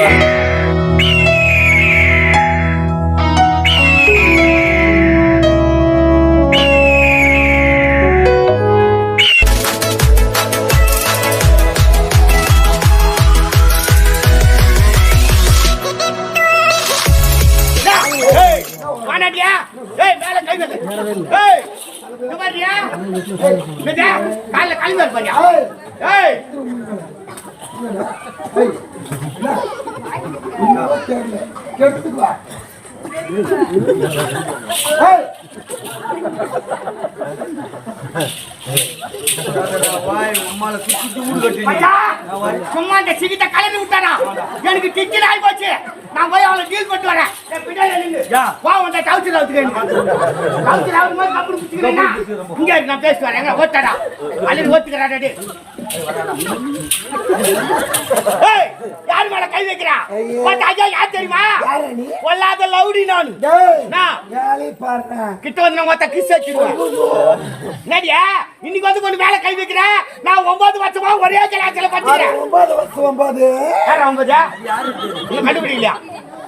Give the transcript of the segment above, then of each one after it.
ஏய் ஏய் மேல கை வைக்க ஏய் இங்க பாரியா என்னடா கால்ல கை வைக்க பாரியா ஏய் மச்சான், சும்மா இந்த சிகிட்ட கலந்து விட்டானா எனக்கு டிக்கெட் ஆகி போச்சு. நான் போய் அவளை டீல் பண்ணிட்டு வரேன். வா உன்னை டவுச்சு டவுச்சு டவுச்சு மாதிரி கம்பெனி பிடிச்சிக்கிறேன்னா இங்க நான் பேசி வரேன். ஓட்டாடா அள்ளி ஓத்துக்கிறாடா யார் மேல கை வைக்கிறா? ஐயா. யார் தெரியுமா? யாரு நீ? கொல்லாத லவுடி நான். கிட்ட வந்து நான் மொத்த கிஸ் வச்சிருவேன் என்னடியா? இன்னைக்கு வந்து கொண்டு மேல கை வைக்கிற? நான் ஒன்பது வருஷமா ஒரே கிளாஸ்ல படிக்கிறேன் ஒன்பது வருஷம் ஒன்பது. யாரா ஒன்பது? நீ கண்டுபிடிக்கலையா?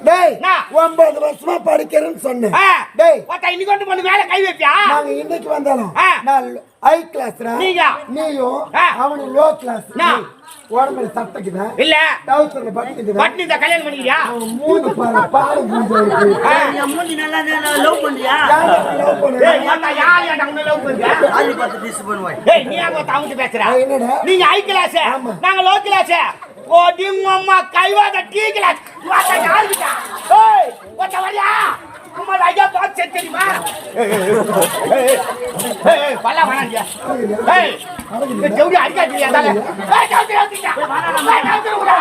டேய், என்ன? ஒன்பது வருஷமா படிக்கிறேன்னு சொன்னேன். ஆ, டேய், ஒருத்தன் இன்னைக்கு வந்து கொண்டு மேல கை வைப்பியா நாங்க இன்னைக்கு வந்தாலும். நான் ஹை கிளாஸ்ரா. நீங்க? நீயும் ஆ. அவனு லோ கிளாஸ். நான்? உடம்புல சட்டைக்குதான். இல்ல டவுசர்ல பட்டிக்குதான். பட்னி இந்த கல்யாணம் பண்ணிக்கிறியா அவன் மூஞ்சி பாரு, பாரு மூஞ்சி இருக்கு. நல்லா love பண்றியா? யாரை love பண்ணுற? ஏய் ஏன்டா யார் லவ் பண்ற ஆளு பார்த்து diss பண்ணுவாய். ஏய் நீ பேசுற ஆ, என்னடா? நீங்க ஹை கிளாஸ் ஆமா. நாங்க லோ கிளாஸ் ஓடி அம்மா கைவாத டீ கிளாஸ் வாடா ஏய் ஒத்த வரியா அம்மா ஐயா பாத்து செட் தெரியுமா ஏய், ஏய், ஏய், ஏய், பல்லா வேணாண்டியா ஏய் இந்த ஜவுடி அடிக்காதீங்க அதால ஏய் ஜவுடி அடிச்சா ஏய் ஜவுடி விடா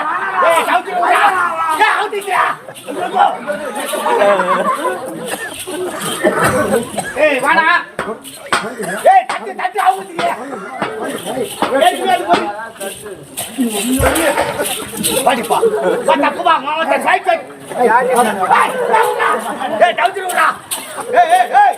ஏய் ஜவுடி விடா ஏய் அடிச்சா ஏய் வாடா ஏய் தட்டு தட்டு அவுத்துறியா ஏய் மேல போய் படிப்பா வா தப்புவா மாவட்ட சைக்கிள் ஏய் ஏய் டவுச்சு விடா ஏய் ஏய் ஏய்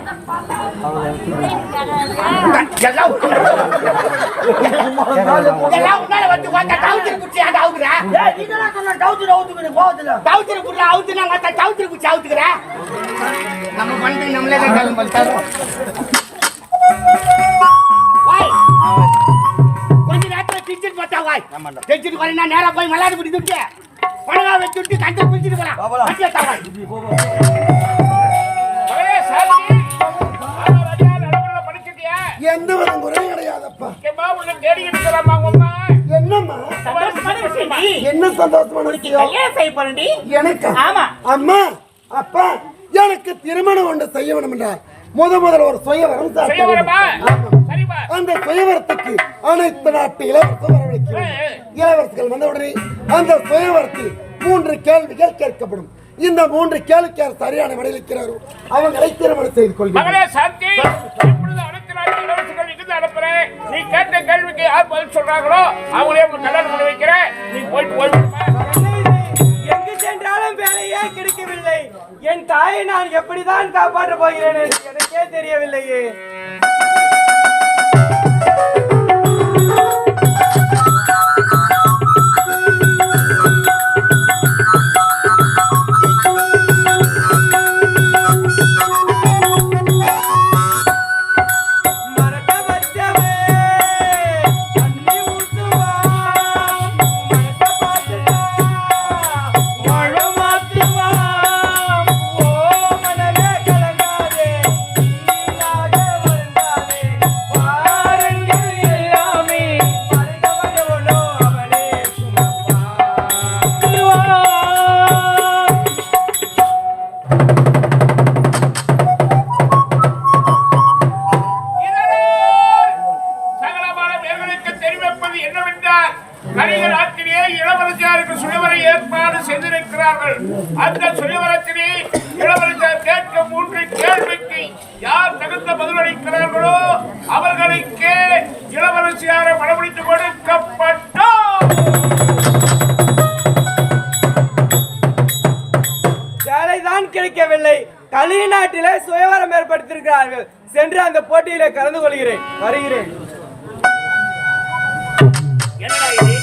நம்ம பண்ணி நம்மளே தான் கேள்வி கொஞ்ச நேரத்தில் கிச்சன் போட்டா வாய் கிச்சன் வரீனா நேரா போய் மல்லாடி பிடி துட்டு பணங்கா வச்சு விட்டு கஞ்ச போலாம் எந்த வித குறையும் கிடையாதப்பா. என்னம்மா. என்ன சந்தோஷமான விஷயம்? எனக்கு? ஆமா. அம்மா அப்பா எனக்கு திருமணம் ஒன்று செய்ய வேண்டும் என்றார் முத முதல்ல ஒரு சுயவரம். அந்த சுயவரத்துக்கு அனைத்து நாட்டு இளவரசர் ஏய். இளவரசர்கள் வந்த உடனே அந்த சுயவரத்தில் மூன்று கேள்விகள் கேட்கப்படும். இந்த மூன்று கேள்விக்கு சரியான விடையளிக்கிறாரோ அவங்களை திருமணம் செய்து கொள்கிறோம். மகளே, சாந்தி, இப்பொழுது அனுப்புறேன். நீ கேட்ட கேள்விக்கு யார் பதில் சொல்றாங்களோ அவங்களே உனக்கு கல்யாணம் பண்ணி வைக்கிறேன். நீ போயிட்டு போயிடுமா எங்கு சென்றாலும் வேலையே கிடைக்கவில்லை. என் தாயை நான் எப்படிதான் காப்பாற்றப் போகிறேன் எனக்கே தெரியவில்லையே. சுயவரத்திலே இளவரசர் கேட்க மூன்று கேள்விக்கு யார் தகுந்த பதிலளிக்கிறார்களோ அவர்களுக்கு இளவரசியாரை மனமுடித்து கொடுக்கப்பட்டோம். வேலைதான் கிடைக்கவில்லை. களி நாட்டிலே சுயவரம் ஏற்படுத்தியிருக்கிறார்கள். சென்று அந்த போட்டியிலே கலந்து கொள்கிறேன். வருகிறேன். என்னடா இது?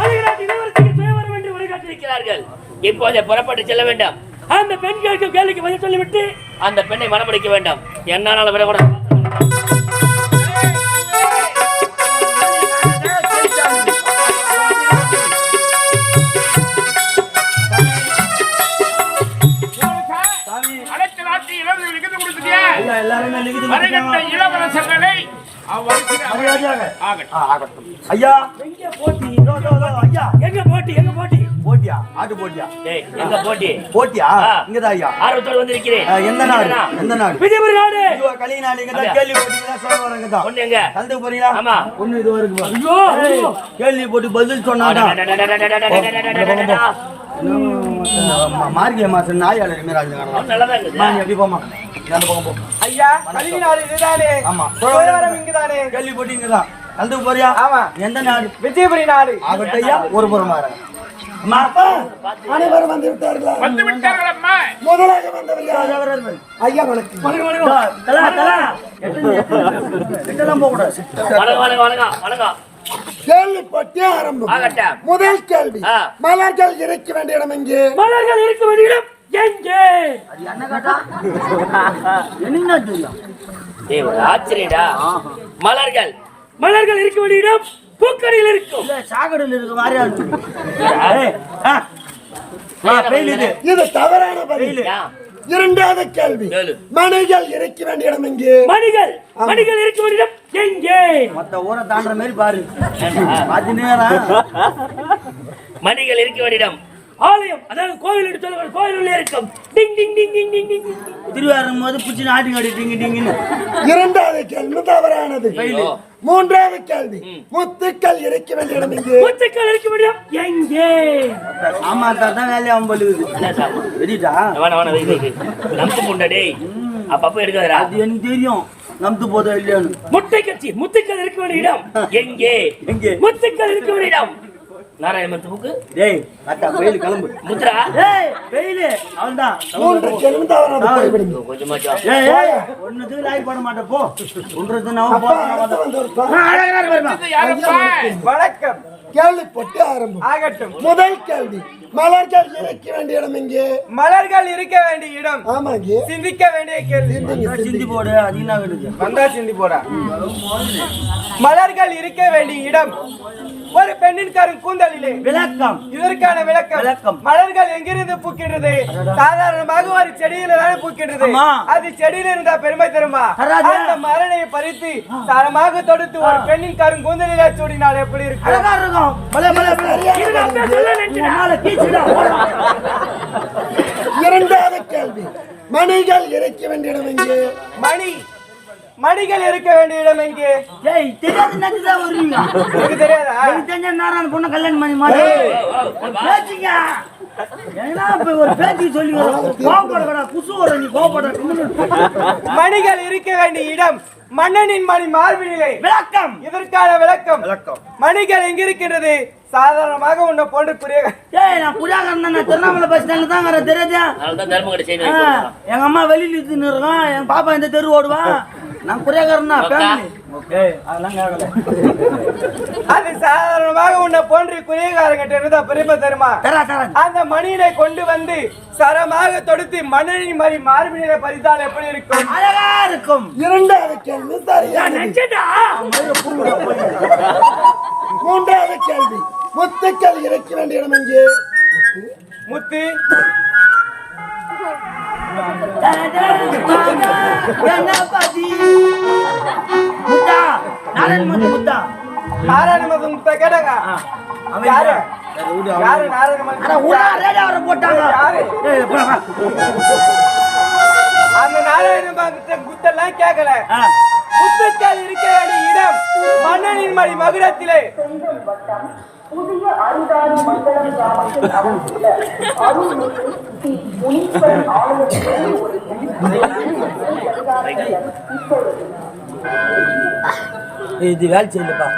கலிகராஜ் இளவரசிக்கு சுயவரம் என்று வழிகாட்டியிருக்கிறார்கள். இப்போதே புறப்பட்டு செல்ல வேண்டாம். அந்த பெண் கேட்கும் கேள்விக்கு பதில் சொல்லிவிட்டு அந்த பெண்ணை மனமடிக்க வேண்டாம். என்னால விடக்கூடாது இளவரசர்களை ஐயா எங்க போட்டி? எங்க போட்டி? போட்டியா ஆட்டு போட்டியா டேய் எங்க போட்டி போட்டியா. இங்கதான் ஐயா ஆர்வத்தோடு வந்திருக்கிறேன் ஆ, எந்த நாடு எந்த நாடு விஜயபுரி நாடு இதுவா களி நாடு இங்கதான் அப்படியா? கேள்வி போட்டீங்களா சொல்ல வரங்க தான் ஒண்ணு எங்க கலந்துக்க போறீங்களா ஆமா. ஒண்ணு இது வரைக்கும். ஐயோ. கேள்வி போட்டு பதில் சொன்னாதான் மார்கே மாசம் நாய் அழகு மாரி ஆகுது காணலாம். எப்படி போமா ஐயா களி நாடு இதுதானே ஆமா. சுயவரம் இங்குதானே கேள்வி போட்டு இங்கதான் கலந்துக்க போறியா ஆமா. எந்த நாடு விஜயபுரி நாடு ஆகட்டும் ஐயா ஒரு புறம் அனைவரும் வந்து விட்டார்களா? வந்து விட்டார்கள் அம்மா முதலாக வந்தவர் யார்? ஐயா வணக்கம். வணக்கம் கேள்விப்பட்டே ஆரம்பம். முதல் கேள்வி. மலர்கள் இறைக்க வேண்டிய இடம் எங்கே? மலர்கள் இருக்க வேண்டிய இடம் எங்கே? ஏய், ஒரு ஆச்சரியடா மலர்கள். மலர்கள் இருக்க வேண்டிய இடம் பூக்கடையில் இருக்கும். சாக்கடையில் இருக்க இருக்கு பெயில் இது தவறான பதில்? இரண்டாவது கேள்வி. கேளு. மனைகள் இறைக்க வேண்டிய இடம் எங்கே? மணிகள். மணிகள் இருக்க வேண்டிய இடம் எங்கே? மத்த ஊரை தாண்டுற மாதிரி பாரு. மணிகள் இருக்க வேண்டிய இடம் ஆலயம் அதாவது கோவில் என்று சொல்லுவாங்க கோவில் உள்ளே இருக்கும். டிங் டிங் டிங் டிங் டிங் டிங் திருவாரும் போது பிடிச்சி நாட்டி காட்டி டிங்கு டிங்குன்னு. இரண்டாவது கேள்வி தவறானது. மூன்றாவது கேள்வி முத்துக்கள் இறைக்க வேண்டிய இடம் எங்கே? முத்துக்கள் இருக்க வேண்டிய எங்கே? ஆமா தான் என்ன சாமி? வெடிட்டா நம்பு முண்டா டேய். அப்பப்ப எடுக்காதடா. அது எனக்கு தெரியும். நம்பு போதோ இல்லையான்னு. முட்டை கட்சி முத்துக்கள் இருக்க வேண்டிய இடம் எங்கே? எங்கே? முத்துக்கள் இருக்க வேண்டிய இடம். நாராயண புக்கு டேய் அத்தா பெயில் கிளம்பு. முத்ரா. டேய் பெயில் அவன்தான். மூன்று கேள்வி தவறானது போய்விடுங்க. கொஞ்சமாச்சா ஏய் ஏய் ஒண்ணுத்துக்கு லாய் பண்ண மாட்டேன் போ. ஒன்றது நான் அப்பா போறேன் அடுத்து வந்தவர் ஆ, அழகா இருக்கு பாரும்மா. இது யாரப்பா வணக்கம். கேள்விப்பட்டு ஆரம்பம். ஆகட்டும். முதல் கேள்வி மலர்கள் இறைக்க வேண்டிய இடம் எங்கே? மலர்கள் இருக்க வேண்டிய இடம். ஆமாங்க. சிந்திக்க வேண்டிய கேள்வி. சிந்தி போடு அது என்ன வேணுது வந்தா சிந்தி போடா. மலர்கள் இருக்க வேண்டிய இடம். ஒரு பெண்ணின் கரும் கூந்தலிலே. விளக்கம். இதற்கான விளக்கம். விளக்கம். மலர்கள் எங்கிருந்து பூக்கின்றது? சாதாரணமாக ஒரு செடியில தானே பூக்கின்றது. அது செடியில இருந்தா பெருமை தருமா. அந்த மலரை பறித்து தரமாக தொடுத்து ஒரு பெண்ணின் கரும் கூந்தலிலே சூடினால் எப்படி இருக்கும்? இரண்டாவது கேள்வி. மணிகள் இறைக்க வேண்டிய மணி. மணிகள் இருக்க வேண்டிய இடம் எங்கே? ஏய் தெரியாது நச்சுதான் வருவீங்க எனக்கு தெரியாதா? எனக்கு தெரிஞ்ச நாராயண பொண்ணு கல்யாணம் பண்ணி மாதிரி பேச்சுங்க. ஏன்னா இப்ப ஒரு பேச்சு சொல்லி கோவப்படக்கூடா குசு வர நீ கோவப்பட மணிகள் இருக்க வேண்டிய இடம் மன்னனின் மணி மார்பினிலே. விளக்கம். இதற்கான விளக்கம். விளக்கம். மணிகள் எங்க இருக்கின்றது? சாதாரணமாக உன்னை போன்று புரிய ஏய் நான் புரியாத நான் திருவண்ணாமலை பஸ் ஸ்டாண்ட்ல தான் வரேன் தெரியாதா? அதனால தான் தர்மகடை ஆ, செய்யணும் எங்க அம்மா வெளியில இருந்து இருக்கோம் என் பாப்பா இந்த தெரு ஓடுவான் நான் குறையாக்காரனா ஃபேமிலி ஓகே அதெல்லாம் கேட்கல அது சாதாரணமாக உன்னை போன்று குரியகாரங்கிட்ட இருந்தா பெருமை தருமா? தரா தரா. அந்த மணியினை கொண்டு வந்து சரமாக தொடுத்து மன்னனின் மணி மார்பினிலே பறித்தால் எப்படி இருக்கும்? அழகா இருக்கும். இரண்டாவது கேள்வி. மூன்றாவது கேள்வி. முத்துக்கள் இறைக்க வேண்டிய இடம் எங்கே? முத்து. கணபதி முத்தா நாராயண முத்து முத்தா நாராயண கேட்டாங்க அவன் யாரு யாரு? யாரு நாராயண போட்டாங்க யாரு? அந்த நாராயண மத குத்தெல்லாம் கேட்கல ஆ, இருக்க வேண்டிய இடம் மன்னனின் மடி மகுடத்திலே புதிய அரிதாரி மண்டலம் கிராமத்தில் அமைந்துள்ள அருள்மிகு ஸ்ரீ முனீஸ்வரன் ஆலயத்தில் ஒரு இப்பொழுது இது வேலை செய்யலப்பா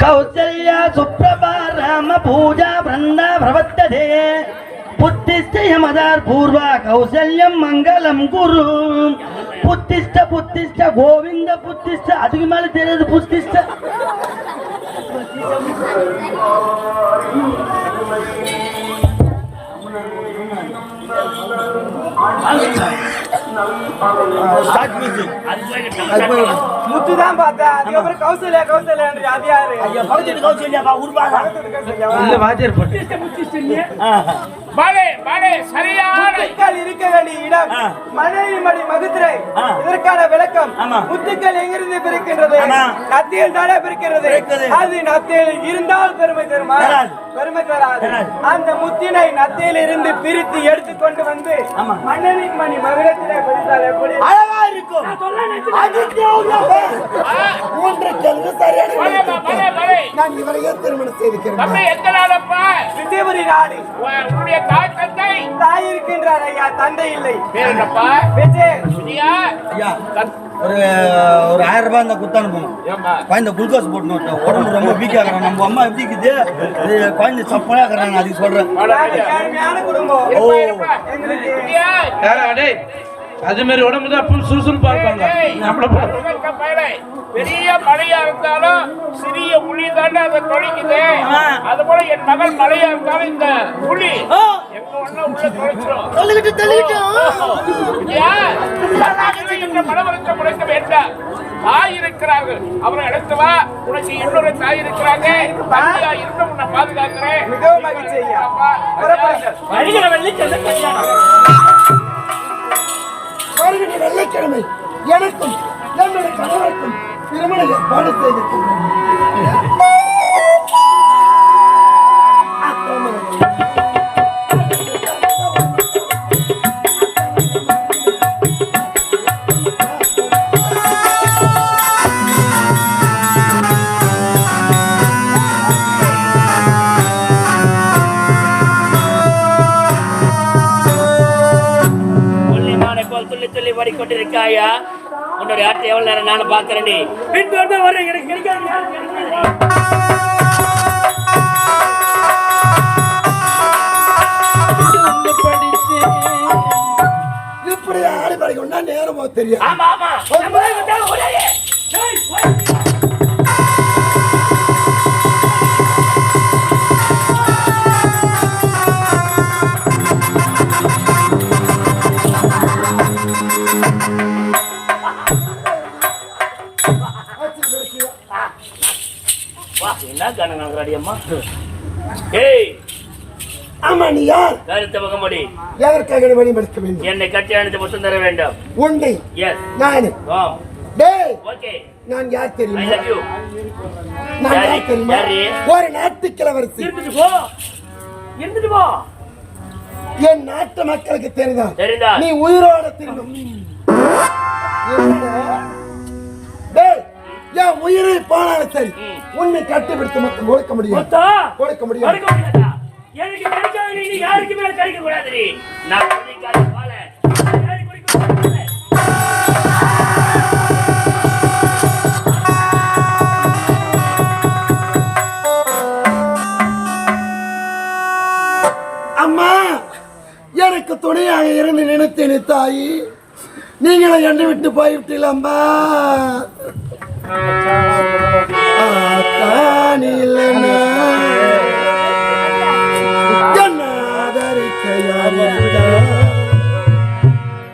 கௌசல்யா சுப்ரபா ராம பூஜா பிரந்த பிரவர்த்ததே புத்திஷ்டயமதார் பூர்வா கௌசல்யம் மங்களம் குரு புத்திஷ்ட புத்திஷ்ட கோவிந்த புத்திஷ்ட அதுக்கு மேல தெரியுது புத்திஷ்ட முத்து தான் பார்த்தேன் அதுக்கப்புறம் கௌசல்யா கௌசல்யா அது யாரு ஐயா பக்கத்து கௌசல்யாப்பா உருவாங்க பாலே பாலே சரியான முத்துக்கள் இருக்க வேண்டிய இடம் ஆ. மனைவி மடி மகுதிரை ஆ. இதற்கான விளக்கம் ஆமா. முத்துக்கள் எங்கிருந்து பிறக்கின்றது ஆமா. நத்தியில் தானே பிறக்கிறது பிறக்குது. அது நத்தியில் இருந்தால் பெருமை தருமா. பெருமை தராது. அந்த முத்தினை நத்தியில் இருந்து பிரித்து எடுத்துக்கொண்டு வந்து ஆமா. மனைவி மணி மகுடத்திலே பிடித்தால் எப்படி அழகா இருக்கும் மூன்று கேள்வி சரியான நான் இவரையே திருமணம் செய்திருக்கிறேன் விஜயபுரி நாடு உன்னுடைய தாய் தந்தை. தாய் இருக்கின்றார் ஐயா தந்தை இல்லை. என்னப்பா விஜய் விஜயா ஐயா ஒரு ஒரு ஆயிரம் ரூபாய் இந்த குத்து அனுப்பணும் குழந்தை குளுக்கோஸ் போட்டு விட்டேன். உடம்பு ரொம்ப வீக்காக இருக்கிறான். நம்ம அம்மா எப்படி இருக்குது? குழந்தை சப்பனாக இருக்கிறாங்க அதுக்கு சொல்றேன். பாலே அது மாதிரி உடம்பு தான் சுறுசுறுப்பா இருப்பாங்க. பெரிய மழையா இருந்தாலும் சிறிய புலி தாண்டா அதை தொலைக்குது. அது போல என் மகள் மழையா இருந்தாலும் இந்த புலி எங்க ஒண்ணு உள்ள விஜயா, இந்த மனவரத்தை முறைக்க வேண்டாம் தாய் இருக்கிறார்கள். அவரை எடுத்து வா. உனக்கு இன்னொரு தாய் இருக்கிறாங்க. தந்தையா இருந்து உன்னை பாதுகாக்கிறேன். மிகவும் மகிழ்ச்சி ஐயா. வருகிற வெள்ளிக்கிழமை எனக்கும் என்னுடைய கணவருக்கும் திருமண ஏற்பாடு செய்திருக்கிறேன் துள்ளி ஓடிக்கொண்டிருக்காயா உன்னுடைய ஆட்டை எவ்வளவு நேரம் நானும் பாக்குறேன் நீ. பின் எனக்கு கிடைக்காது. இப்படி ஆடி பாடி நேரமோ தெரியாது. ஆமா ஆமா. என்ன கணங்காடி அம்மா? ஏய் ஆமா நீ யார்? கருத்த முகமடி எதற்காக வழிபடுத்த வேண்டும்? என்னை கட்டி அணைத்து முத்தம் தர வேண்டும். உன்னை. எஸ் நானு ஆ டேய் ஓகே. நான் யார் ஐ தெரியுமா லவ் யூ நான் யாரு? யார் தெரியுமா? யாரு? ஒரு நாட்டு கிழவரசி இருந்துட்டு போ. இருந்துட்டு போ. என் நாட்டு மக்களுக்கு தெரிந்தா நீ உயிரோட திரும்பும். என் உயிரை போனாலும் சரி உன்னை கட்டிப்பிடித்து மட்டும் கொடுக்க முடியும் கொடுக்க முடியும் எனக்கு கிடைக்காத நீ யாருக்கு மேல கிடைக்க கூடாது நான் தாயி நீங்களும் என்னை விட்டு போய்விட்டீர்கள்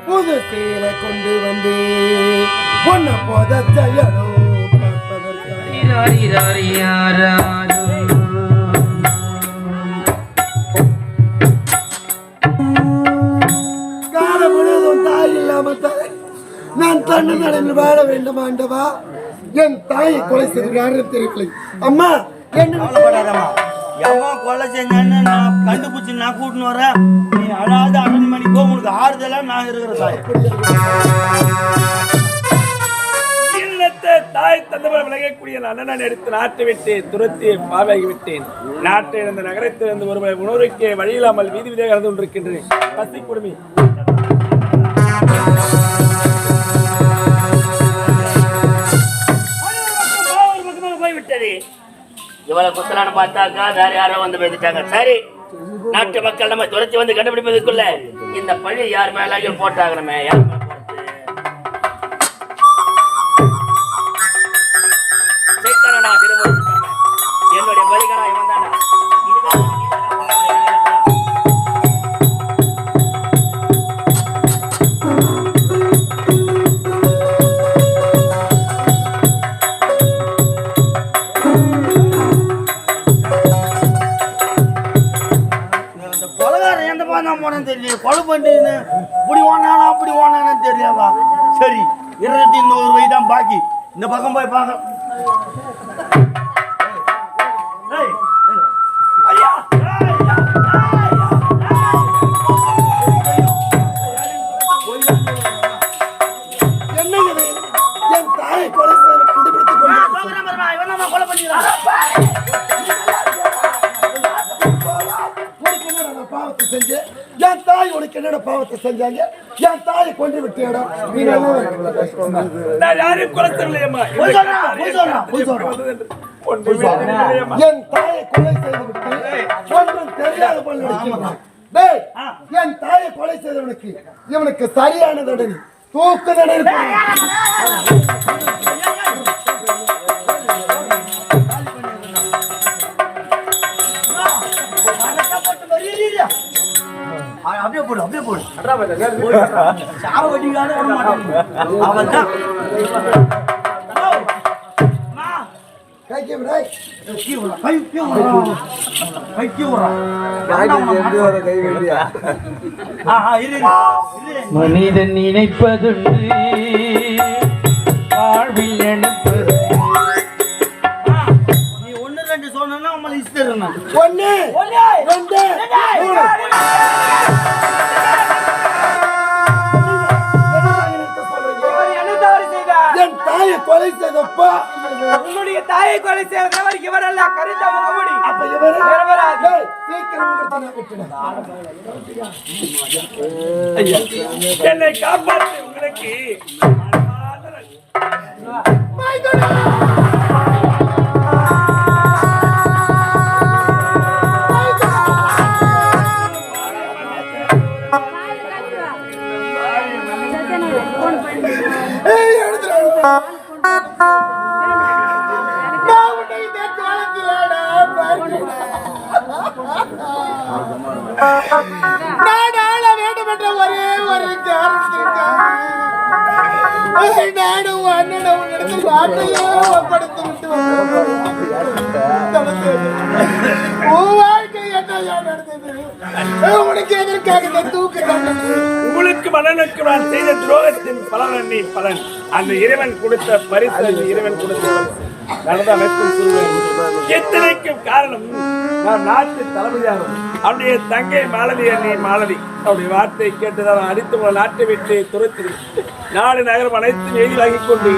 புது சீரை கொண்டு வந்து உன்னை போத பார்ப்பதற்காக. பார்ப்பதற்கு தாய் நான் தண்ணி நடையில் வாழ வேண்டும் ஆண்டவா. என் தாயை கொலை செய்து யாரும் தெரியவில்லை. அம்மா எவன் கொலை செஞ்சான்னு நான் கண்டுபிடிச்சு நான் கூட்டின்னு வரேன். நீ அழாத அரண்மனை போ உனக்கு ஆறுதலா நான் இருக்கிற தாய். இல்லத்தை தாய் தந்தவர் விலகக்கூடிய அண்ணன் எடுத்து நாட்டை விட்டு துரத்தி பாவையாகி விட்டேன். நாட்டை இழந்த நகரத்திலிருந்து ஒருவரை உணவுக்கே வழியில்லாமல் வீதி வீதியாக கலந்து கொண்டிருக்கின்றேன். பசி குடுமி. இவ்வளவு குத்தலான பார்த்தாக்கா வேற யாரோ வந்து பேசிட்டாங்க. சரி நாட்டு மக்கள் நம்ம துரத்தி வந்து கண்டுபிடிப்பதுக்குள்ள இந்த பழி யார் மேலாயும் போட்டாகணுமே? யார் ஓனானு சரி இருநூத்தி இன்னொரு வழி தான் பாக்கி. இந்த பக்கம் போய் பார்க்க. செஞ்சாங்க என் தாயை கொண்டு விட்டேடா. நான் யாரையும் கொலை செய்யலையேம்மா. என் தாயை கொலை செய்து விட்டு ஒன்றும் தெரியாத. டேய், என் தாயை கொலை செய்தவனுக்கு இவனுக்கு சரியான தண்டனை தூக்கு தண்டனை அப்படியே போடு அப்படியே போடு. சாவ வட்டிக்காத விட மாட்டான் அவன் தான். மனிதன் நினைப்பதுண்டு. தாயை கொலை செய்தவர் இவர் அல்ல கருத்த முகமுடி. அப்ப இவரு சீக்கிரம் விட்டுடு. என்னை காப்பாற்று உங்களுக்கு. நானும் அண்ணனை உன்னிடத்தில் வார்த்தையே ஒப்படைத்து விட்டு உன் வாழ்க்கை நடந்தது? உனக்கு எதற்காக இந்த தூக்கு உங்களுக்கு மனனுக்கு நான் செய்த துரோகத்தின் பலன் பலன். அந்த இறைவன் கொடுத்த பரிசு இறைவன் கொடுத்த எத்தனைக்கும் காரணம்? நான் நாட்டு தளபதியாகும். அவனுடைய தங்கை மாலதி அண்ணி மாலதி. அவருடைய வார்த்தை கேட்டுதான் அடித்து உங்கள் நாட்டை விட்டு துரத்தி நாடு நகரம் அனைத்தும் எதிராகி கொண்டு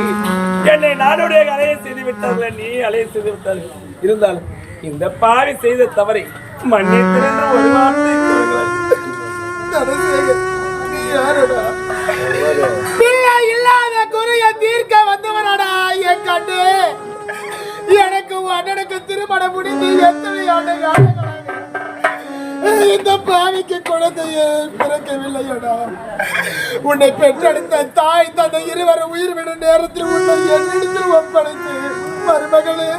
என்னை நாடுடைய அலைய செய்து விட்டார்கள் நீ அலைய செய்து விட்டார்கள். இருந்தாலும் இந்த பாவி செய்த தவறை மன்னித்து ஒரு வார்த்தை இல்லாத குறைய தீர்க்க வந்தவனடா என் கண்டு எனக்கு அண்ணனுக்கு திருமணம் முடிந்து எத்தனை ஆண்டுகள் ஆனது. இந்த பாவிக்கு குழந்தைய பிறக்கவில்லையடா உன்னை பெற்றெடுத்த தாய் தந்தை இருவரை உயிர் விடும் நேரத்தில் உன்னை என்னிடத்தில் ஒப்படைத்து மருமகளே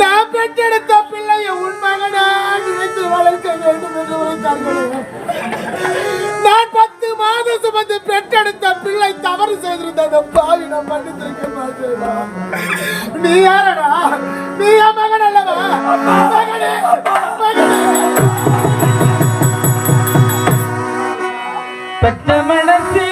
நான் பெற்றெடுத்த பிள்ளையை உன் மகனா நினைத்து வளர்க்க வேண்டும் என்று உரைத்தார்களே நான் பத்து மாதம் சுமந்து பெற்றெடுத்த பிள்ளை தவறு செய்திருந்த பாவி நான் மன்னித்திருக்க மாட்டேனா நீ யாரடா? நீ என் மகன் அல்லவா? மகனே மகனே. பெற்ற மனசே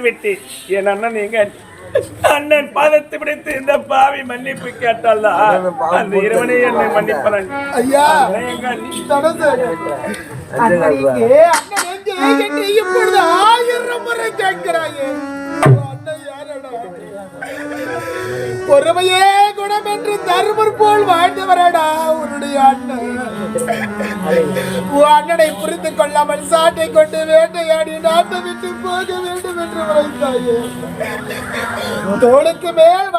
விட்டு என் அண்ணன் எங்க அண்ணன் பாதத்தை பிடித்து இந்த பாவி மன்னிப்பு கேட்டால் அந்த இறைவனே என்னை மன்னிப்பனன் ஐயா இப்பொழுது ஆயிரம் முறை கேட்கிறாயே. பொறுமையே குணம் என்று தருமர் போல் வாழ்ந்தவரடா உன்னுடைய அண்ணன். அண்ணனை புரிந்து கொள்ளாமல் சாட்டை கொண்டு வேட்டையாடி நாட்டை விட்டு போக வேண்டும் என்று உரைத்தாயே. தோளுக்கு மேல்